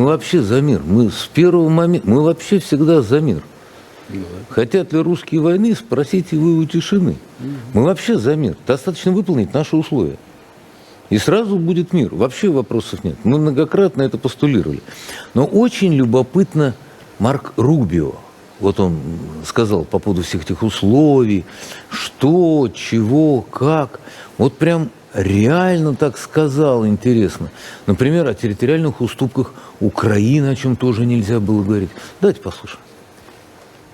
Мы вообще за мир. Мы с первого момента, мы вообще всегда за мир. Хотят ли русские войны, спросите вы у тишины. Мы вообще за мир. Достаточно выполнить наши условия. И сразу будет мир. Вообще вопросов нет. Мы многократно это постулировали. Но очень любопытно Марк Рубио. Вот он сказал по поводу всех этих условий, что, чего, как. Вот прям реально так сказал, интересно. Например, о территориальных уступках Украины, о чем тоже нельзя было говорить. Давайте послушаем.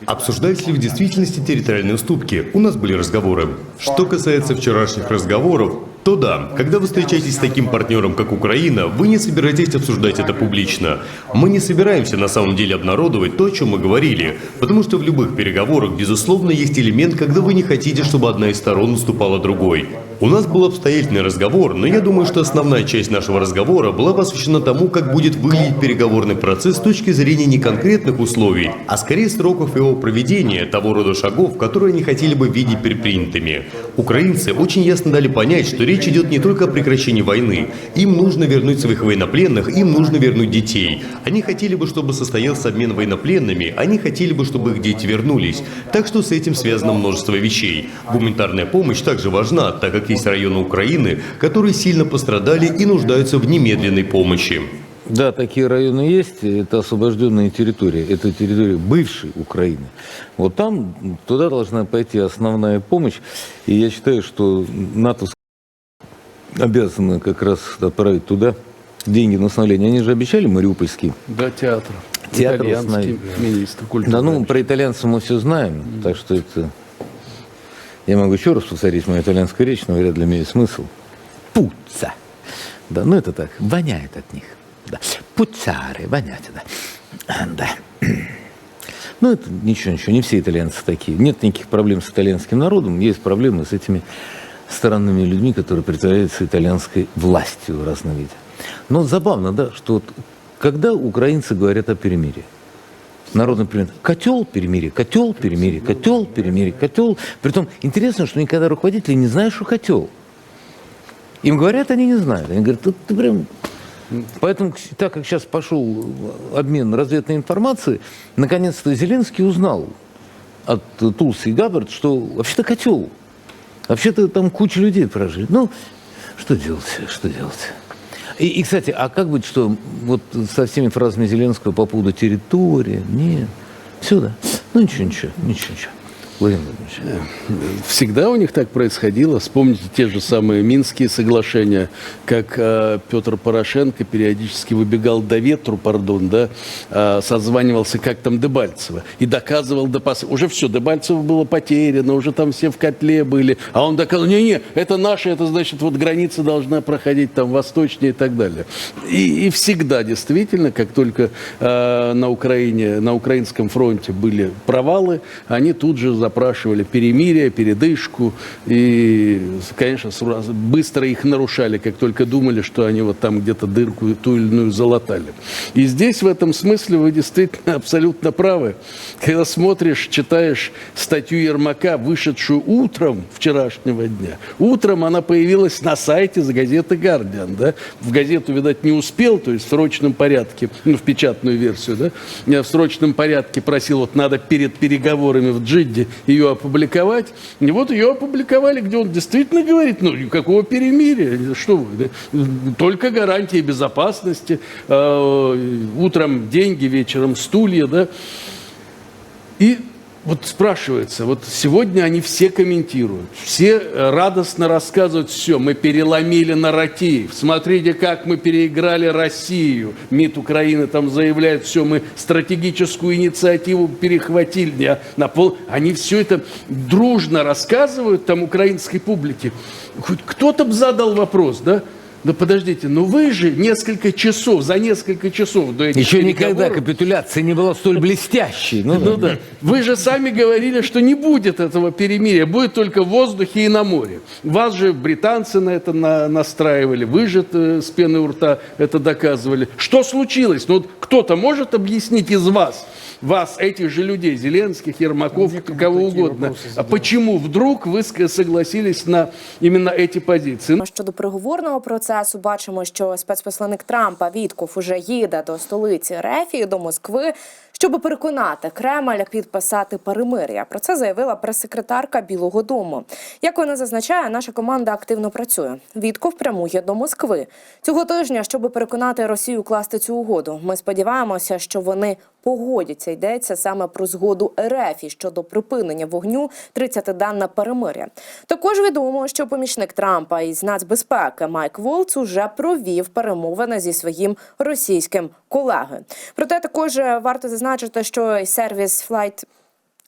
Обсуждались ли в действительности территориальные уступки? У нас были разговоры. Что касается вчерашних разговоров, то да, когда вы встречаетесь с таким партнером, как Украина, вы не собираетесь обсуждать это публично. Мы не собираемся на самом деле обнародовать то, о чем мы говорили, потому что в любых переговорах, безусловно, есть элемент, когда вы не хотите, чтобы одна из сторон уступала другой. У нас был обстоятельный разговор, но я думаю, что основная часть нашего разговора была посвящена тому, как будет выглядеть переговорный процесс с точки зрения не конкретных условий, а скорее сроков его проведения, того рода шагов, которые они хотели бы видеть предпринятыми. Украинцы очень ясно дали понять, что речь идет не только о прекращении войны. Им нужно вернуть своих военнопленных, им нужно вернуть детей. Они хотели бы, чтобы состоялся обмен военнопленными, они хотели бы, чтобы их дети вернулись. Так что с этим связано множество вещей. Гуманитарная помощь также важна, так как есть районы Украины, которые сильно пострадали и нуждаются в немедленной помощи. Да, такие районы есть. Это освобожденные территории. Это территория бывшей Украины. Вот там, туда должна пойти основная помощь. И я считаю, что НАТО обязаны как раз отправить туда деньги на восстановление. Они же обещали мариупольский. Да, театр. Театр Итальянский министр культуры. Да, ну, про итальянцев мы все знаем, так что это... Я могу еще раз повторить мою итальянскую речь, но вряд ли имеет смысл. Пуца. Да, ну это так, воняет от них. Да. Пуцары, вонять, да. Да. Ну, это ничего, ничего, не все итальянцы такие. Нет никаких проблем с итальянским народом, есть проблемы с этими странными людьми, которые притворяются итальянской властью в разном виде. Но забавно, да, что вот когда украинцы говорят о перемирии, Народный пример. Котел перемирие, котел перемирие, котел перемирие, котел. Притом интересно, что никогда руководители не знают, что котел. Им говорят, они не знают. Они говорят, «Тут ты прям... Поэтому, так как сейчас пошел обмен разведной информацией, наконец-то Зеленский узнал от Тулси и Габбард, что вообще-то котел. Вообще-то там куча людей прожили. Ну, что делать, что делать? И, и, кстати, а как быть, что вот со всеми фразами Зеленского по поводу территории? Нет. Все, да. Ну, ничего, ничего, ничего, ничего. Владимир Владимирович. Всегда у них так происходило. Вспомните те же самые Минские соглашения, как э, Петр Порошенко периодически выбегал до ветру, пардон, да, э, созванивался как там Дебальцево и доказывал до пос... Уже все, Дебальцево было потеряно, уже там все в котле были. А он доказывал, не-не, это наше, это значит, вот граница должна проходить там восточнее и так далее. И, и всегда, действительно, как только э, на Украине, на украинском фронте были провалы, они тут же запрашивали перемирие, передышку и, конечно, сразу быстро их нарушали, как только думали, что они вот там где-то дырку ту или иную залатали. И здесь в этом смысле вы действительно абсолютно правы. Когда смотришь, читаешь статью Ермака, вышедшую утром вчерашнего дня, утром она появилась на сайте с газеты «Гардиан». Да? В газету, видать, не успел, то есть в срочном порядке, ну, в печатную версию, да? Я в срочном порядке просил, вот надо перед переговорами в Джидде ее опубликовать. И вот ее опубликовали, где он действительно говорит, ну, никакого перемирия, что вы, да? только гарантии безопасности, э, утром деньги, вечером стулья, да. И вот спрашивается, вот сегодня они все комментируют, все радостно рассказывают, все, мы переломили нарратив, смотрите, как мы переиграли Россию. МИД Украины там заявляет, все, мы стратегическую инициативу перехватили. Не, на пол... Они все это дружно рассказывают там украинской публике. Хоть кто-то бы задал вопрос, да? Да подождите, ну вы же несколько часов, за несколько часов до этих Еще никогда капитуляция не была столь блестящей. Ну, ну да. Вы же сами говорили, что не будет этого перемирия, будет только в воздухе и на море. Вас же британцы на это на- настраивали, вы же с пены у рта это доказывали. Что случилось? Ну вот кто-то может объяснить из вас, вас, этих же людей, Зеленских, Ермаков, кого угодно, а почему вдруг вы ска- согласились на именно эти позиции? Щодо переговорного процесу, бачимо, що спецпосланник Трампа Вітков уже їде до столиці Рефії, до Москви, щоб переконати Кремль підписати перемир'я. Про це заявила прес-секретарка Білого Дому. Як вона зазначає, наша команда активно працює. Вітков прямує до Москви цього тижня, щоб переконати Росію класти цю угоду. Ми сподіваємося, що вони погодяться. Йдеться саме про згоду РФ щодо припинення вогню 30-денна перемир'я. Також відомо, що помічник Трампа із нацбезпеки Майк Волц уже провів перемовини зі своїм російським колегою. Проте також е, варто зазначити, що і сервіс Flight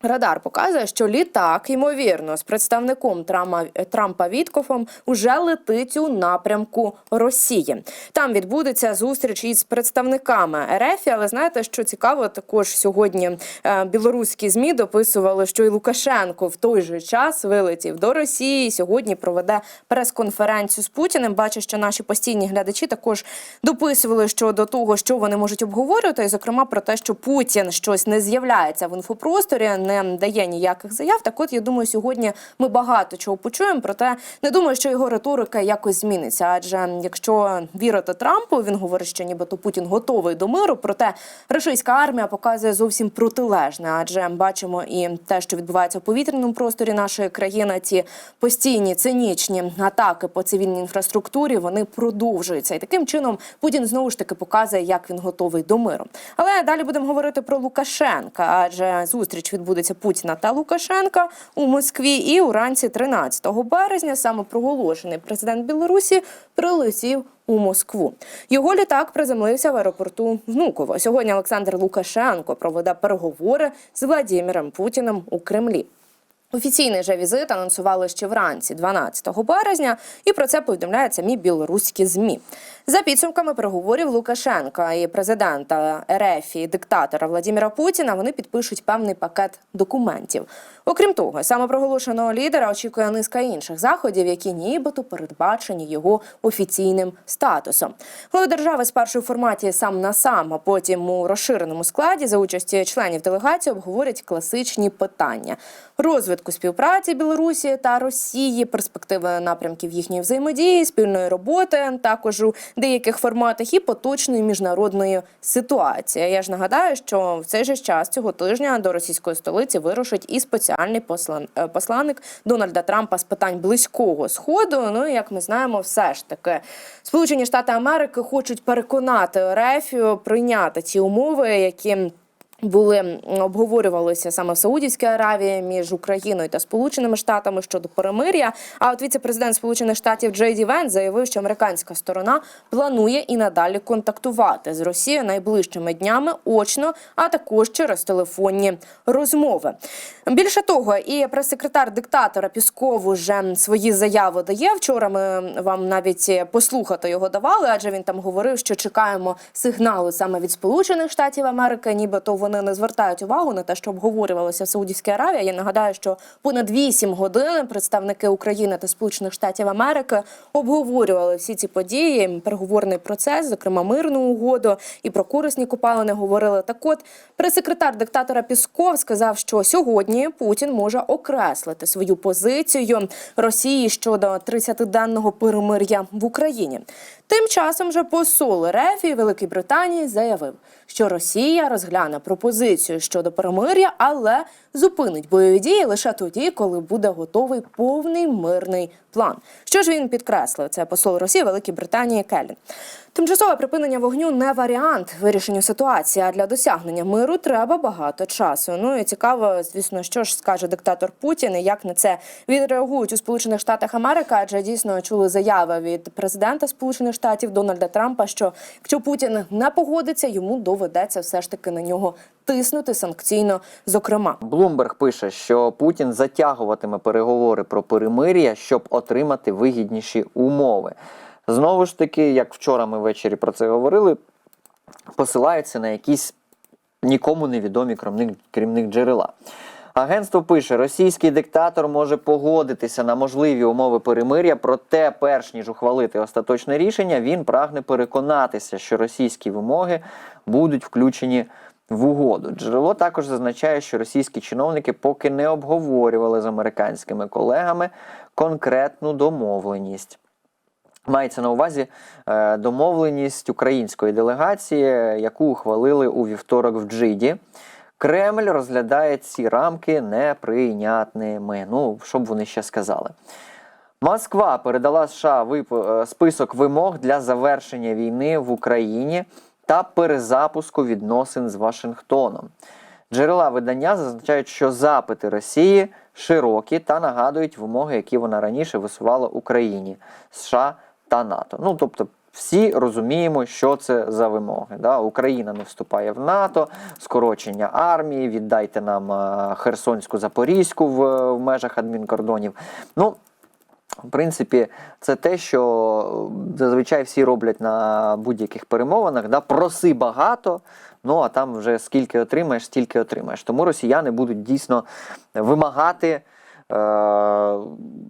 Радар показує, що літак, ймовірно, з представником Трампа, Трампа Віткофом уже летить у напрямку Росії. Там відбудеться зустріч із представниками РФ, але знаєте, що цікаво, також сьогодні е, білоруські змі дописували, що і Лукашенко в той же час вилетів до Росії. Сьогодні проведе прес-конференцію з Путіним. Бачу, що наші постійні глядачі також дописували щодо того, що вони можуть обговорювати, і зокрема про те, що Путін щось не з'являється в інфопросторі, не дає ніяких заяв. Так, от я думаю, сьогодні ми багато чого почуємо. Проте не думаю, що його риторика якось зміниться. Адже якщо вірити Трампу, він говорить, що нібито Путін готовий до миру. Проте російська армія показує зовсім протилежне. Адже бачимо і те, що відбувається в повітряному просторі нашої країни. Ці постійні цинічні атаки по цивільній інфраструктурі вони продовжуються. І таким чином Путін знову ж таки показує, як він готовий до миру. Але далі будемо говорити про Лукашенка, адже зустріч відбудеться Путіна та Лукашенка у Москві. І уранці 13 березня саме проголошений президент Білорусі прилетів у Москву. Його літак приземлився в аеропорту Внуково. Сьогодні Олександр Лукашенко проведе переговори з Владимиром Путіним у Кремлі. Офіційний же візит анонсували ще вранці, 12 березня, і про це повідомляють самі білоруські змі. За підсумками переговорів Лукашенка і президента РФ і диктатора Владимира Путіна вони підпишуть певний пакет документів. Окрім того, самопроголошеного лідера очікує низка інших заходів, які нібито передбачені його офіційним статусом. Глави держави спершу в форматі сам на сам, а потім у розширеному складі за участі членів делегації обговорять класичні питання розвитку співпраці Білорусі та Росії, перспективи напрямків їхньої взаємодії, спільної роботи, також у деяких форматах і поточної міжнародної ситуації. Я ж нагадаю, що в цей же час цього тижня до російської столиці вирушить і спеціальний послан, е, посланник Дональда Трампа з питань близького сходу. Ну як ми знаємо, все ж таки Сполучені Штати Америки хочуть переконати Рефію прийняти ці умови, які були обговорювалися саме в Саудівській Аравії між Україною та Сполученими Штатами щодо перемир'я. А от віце-президент Сполучених Штатів Джей Ді Венс заявив, що американська сторона планує і надалі контактувати з Росією найближчими днями очно, а також через телефонні розмови. Більше того, і прес-секретар диктатора Пісков уже свої заяви дає. Вчора ми вам навіть послухати його давали, адже він там говорив, що чекаємо сигналу саме від Сполучених Штатів Америки, нібито вони не звертають увагу на те, що обговорювалося в Саудівській Аравії. Я нагадаю, що понад 8 годин представники України та Сполучених Штатів Америки обговорювали всі ці події, переговорний процес, зокрема мирну угоду і про корисні копалини говорили. Так от прес-секретар диктатора Пісков сказав, що сьогодні Путін може окреслити свою позицію Росії щодо 30-денного перемир'я в Україні. Тим часом же посол РФ і Великої Британії заявив, що Росія розгляне пропозицію щодо перемир'я, але зупинить бойові дії лише тоді, коли буде готовий повний мирний план. Що ж він підкреслив? Це посол Росії Великій Британії Келлін. Тимчасове припинення вогню не варіант вирішення ситуації. А для досягнення миру треба багато часу. Ну і цікаво, звісно, що ж скаже диктатор Путін і як на це відреагують у Сполучених Штатах Америки, адже дійсно чули заяви від президента Сполучених Штатів Дональда Трампа, що якщо Путін не погодиться, йому доведеться все ж таки на нього тиснути санкційно. Зокрема, Блумберг пише, що Путін затягуватиме переговори про перемир'я, щоб отримати вигідніші умови. Знову ж таки, як вчора ми ввечері про це говорили, посилаються на якісь нікому невідомі крім, крім них джерела. Агентство пише, російський диктатор може погодитися на можливі умови перемир'я, проте, перш ніж ухвалити остаточне рішення, він прагне переконатися, що російські вимоги будуть включені в угоду. Джерело також зазначає, що російські чиновники поки не обговорювали з американськими колегами конкретну домовленість. Мається на увазі е, домовленість української делегації, яку ухвалили у вівторок в Джиді. Кремль розглядає ці рамки неприйнятними. Ну, що б вони ще сказали. Москва передала США е, список вимог для завершення війни в Україні та перезапуску відносин з Вашингтоном. Джерела видання зазначають, що запити Росії широкі та нагадують вимоги, які вона раніше висувала Україні, США та НАТО. Ну тобто. Всі розуміємо, що це за вимоги. Да? Україна не вступає в НАТО, скорочення армії, віддайте нам е, Херсонську Запорізьку в, в межах адмінкордонів. Ну, в принципі, це те, що зазвичай всі роблять на будь-яких перемовинах. Да? Проси багато, ну а там вже скільки отримаєш, стільки отримаєш. Тому росіяни будуть дійсно вимагати е-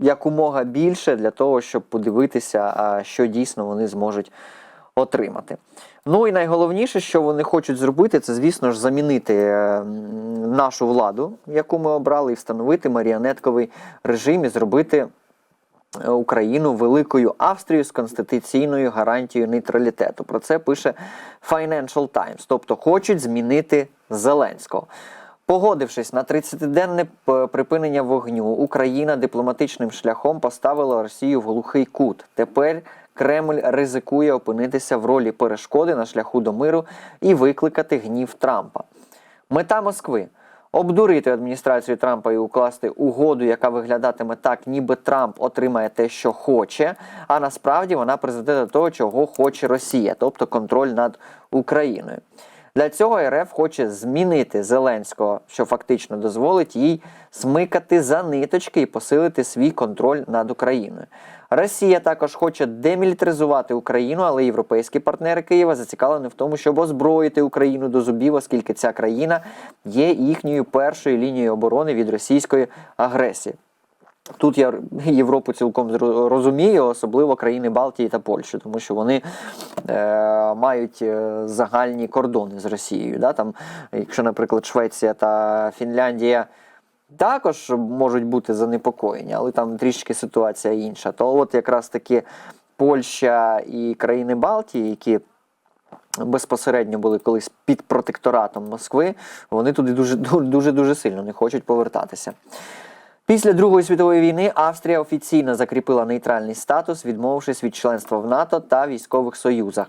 якомога більше для того, щоб подивитися, що дійсно вони зможуть отримати. Ну і найголовніше, що вони хочуть зробити, це, звісно ж, замінити е, нашу владу, яку ми обрали, і встановити маріонетковий режим і зробити. Е, Україну великою Австрією з конституційною гарантією нейтралітету. Про це пише Financial Times. Тобто хочуть змінити Зеленського. Погодившись на 30-денне припинення вогню, Україна дипломатичним шляхом поставила Росію в глухий кут. Тепер Кремль ризикує опинитися в ролі перешкоди на шляху до миру і викликати гнів Трампа. Мета Москви обдурити адміністрацію Трампа і укласти угоду, яка виглядатиме так, ніби Трамп отримає те, що хоче, а насправді вона призведе до того, чого хоче Росія, тобто контроль над Україною. Для цього РФ хоче змінити Зеленського, що фактично дозволить їй смикати за ниточки і посилити свій контроль над Україною. Росія також хоче демілітаризувати Україну, але європейські партнери Києва зацікавлені в тому, щоб озброїти Україну до зубів, оскільки ця країна є їхньою першою лінією оборони від російської агресії. Тут я Європу цілком розумію, особливо країни Балтії та Польщі, тому що вони е, мають е, загальні кордони з Росією. Да? Там, якщо, наприклад, Швеція та Фінляндія також можуть бути занепокоєні, але там трішки ситуація інша. То от якраз таки Польща і країни Балтії, які безпосередньо були колись під протекторатом Москви, вони туди дуже дуже дуже сильно не хочуть повертатися. Після Другої світової війни Австрія офіційно закріпила нейтральний статус, відмовившись від членства в НАТО та військових союзах.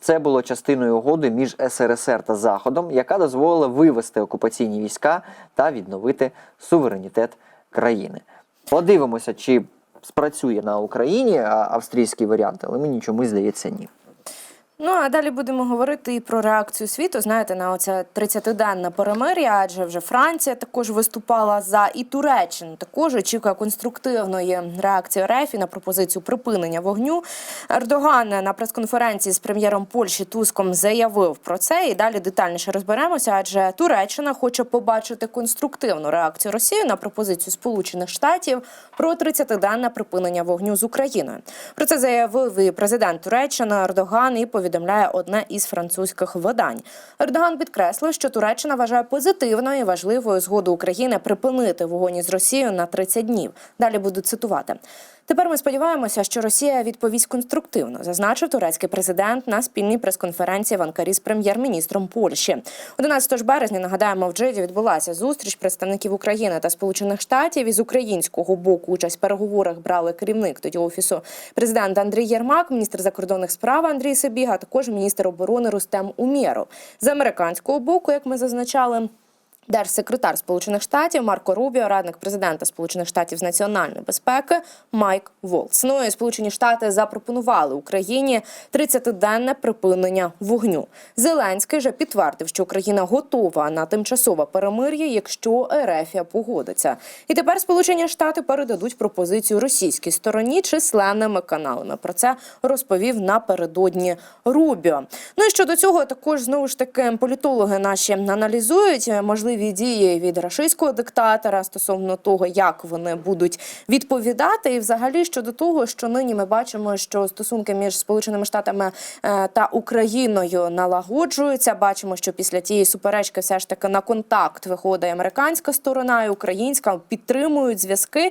Це було частиною угоди між СРСР та Заходом, яка дозволила вивести окупаційні війська та відновити суверенітет країни. Подивимося, чи спрацює на Україні австрійський варіант, але мені чомусь здається ні. Ну а далі будемо говорити і про реакцію світу. Знаєте, на оце 30-денне перемир'я, адже вже Франція також виступала за і Туреччина також очікує конструктивної реакції РФ на пропозицію припинення вогню. Ердоган на прес-конференції з прем'єром Польщі Туском заявив про це. І далі детальніше розберемося, адже Туреччина хоче побачити конструктивну реакцію Росії на пропозицію Сполучених Штатів про 30-денне припинення вогню з Україною. Про це заявив і президент Туреччини Ердоган і повідомляє одне із французьких видань. Ердоган підкреслив, що Туреччина вважає позитивною і важливою згоду України припинити вогонь із Росією на 30 днів. Далі буду цитувати. Тепер ми сподіваємося, що Росія відповість конструктивно, зазначив турецький президент на спільній прес-конференції в Анкарі з прем'єр-міністром Польщі. 11 ж березня нагадаємо, в Джиді відбулася зустріч представників України та Сполучених Штатів. Із українського боку участь в переговорах брали керівник тоді офісу президента Андрій Єрмак, міністр закордонних справ Андрій Сибіга, а також міністр оборони Рустем Умєров. З американського боку, як ми зазначали. Держсекретар Сполучених Штатів Марко Рубіо, радник президента Сполучених Штатів з національної безпеки Майк Волц. Ну і Сполучені Штати запропонували Україні 30-денне припинення вогню. Зеленський же підтвердив, що Україна готова на тимчасове перемир'я, якщо Ерефія погодиться. І тепер Сполучені Штати передадуть пропозицію російській стороні численними каналами. Про це розповів напередодні Рубіо. Ну і щодо цього також знову ж таки політологи наші аналізують можливість можливі дії від рашистського диктатора стосовно того, як вони будуть відповідати, і взагалі щодо того, що нині ми бачимо, що стосунки між Сполученими Штатами е, та Україною налагоджуються. Бачимо, що після тієї суперечки все ж таки на контакт виходить американська сторона і українська підтримують зв'язки.